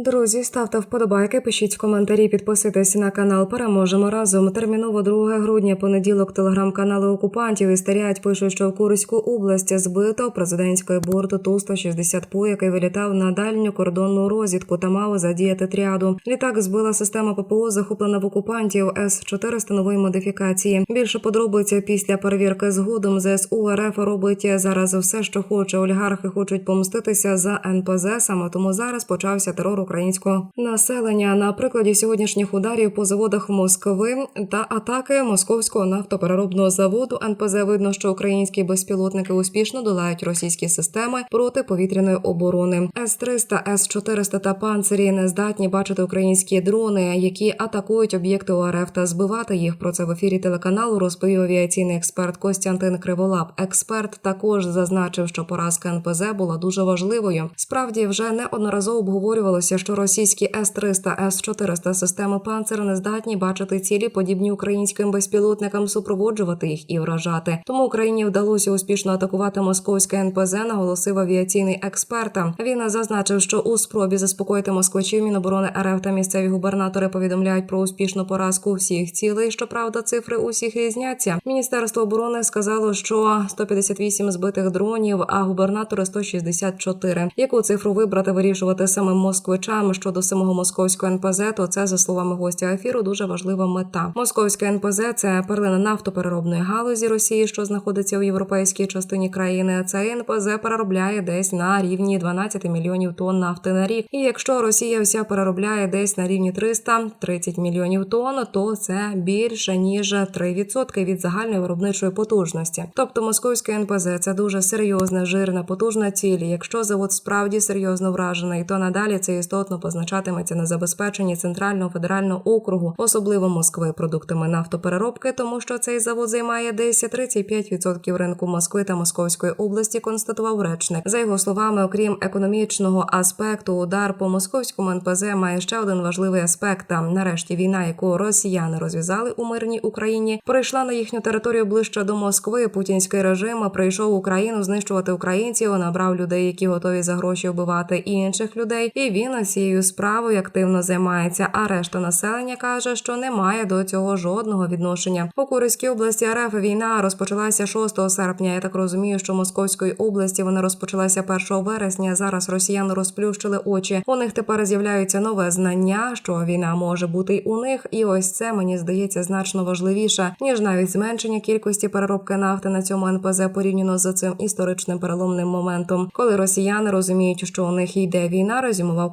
Друзі, ставте вподобайки, пишіть коментарі, підписуйтесь на канал. Переможемо разом. Терміново 2 грудня, понеділок, телеграм-канали окупантів істерять пишуть, що в Курську область збито президентської борту ту 160 пу який вилітав на дальню кордонну розвідку та мав задіяти тріаду. Літак збила система ППО, захоплена в окупантів С 400 нової модифікації. Більше подробиць після перевірки згодом ЗСУ РФ робить зараз все, що хоче. Олігархи хочуть помститися за НПЗ. Саме тому зараз почався терор українського населення на прикладі сьогоднішніх ударів по заводах Москви та атаки московського нафтопереробного заводу. НПЗ видно, що українські безпілотники успішно долають російські системи протиповітряної оборони. С 300 С 400 та панцирі не здатні бачити українські дрони, які атакують об'єкти ОРФ та збивати їх. Про це в ефірі телеканалу розповів авіаційний експерт Костянтин Криволап. Експерт також зазначив, що поразка НПЗ була дуже важливою. Справді вже неодноразово обговорювалося, що російські С-300, С-400 системи «Панцер» не здатні бачити цілі, подібні українським безпілотникам, супроводжувати їх і вражати. Тому Україні вдалося успішно атакувати московське НПЗ, наголосив авіаційний експерт. Він зазначив, що у спробі заспокоїти москвичів Міноборони РФ та місцеві губернатори повідомляють про успішну поразку всіх цілей. Щоправда, цифри усіх різняться. Міністерство оборони сказало, що 158 збитих дронів, а губернатори 164. Яку цифру вибрати вирішувати самим москвичам щодо самого московського НПЗ, то це за словами гостя ефіру дуже важлива мета. Московське НПЗ це перлина нафтопереробної галузі Росії, що знаходиться у європейській частині країни. Цей НПЗ переробляє десь на рівні 12 мільйонів тонн нафти на рік. І якщо Росія вся переробляє десь на рівні 330 мільйонів тонн, то це більше ніж 3% від загальної виробничої потужності. Тобто московське НПЗ це дуже серйозна, жирна, потужна ціль. Якщо завод справді серйозно вражений, то надалі це істотно позначатиметься на забезпеченні центрального федерального округу, особливо Москви, продуктами нафтопереробки, тому що цей завод займає десь 35% ринку Москви та Московської області. Констатував речник. За його словами, окрім економічного аспекту, удар по московському НПЗ має ще один важливий аспект. Там, нарешті, війна, яку росіяни розв'язали у мирній Україні, прийшла на їхню територію ближче до Москви. Путінський режим прийшов в Україну знищувати українців, набрав людей, які готові за гроші вбивати інших людей. І він цією справою активно займається. А решта населення каже, що не має до цього жодного відношення. У Курській області РФ війна розпочалася 6 серпня. Я так розумію, що Московської області вона розпочалася 1 вересня. Зараз росіяни розплющили очі. У них тепер з'являється нове знання, що війна може бути й у них. І ось це мені здається значно важливіше ніж навіть зменшення кількості переробки нафти на цьому НПЗ порівняно з цим історичним переломним моментом, коли росіяни розуміють, що у них йде війна, резюмував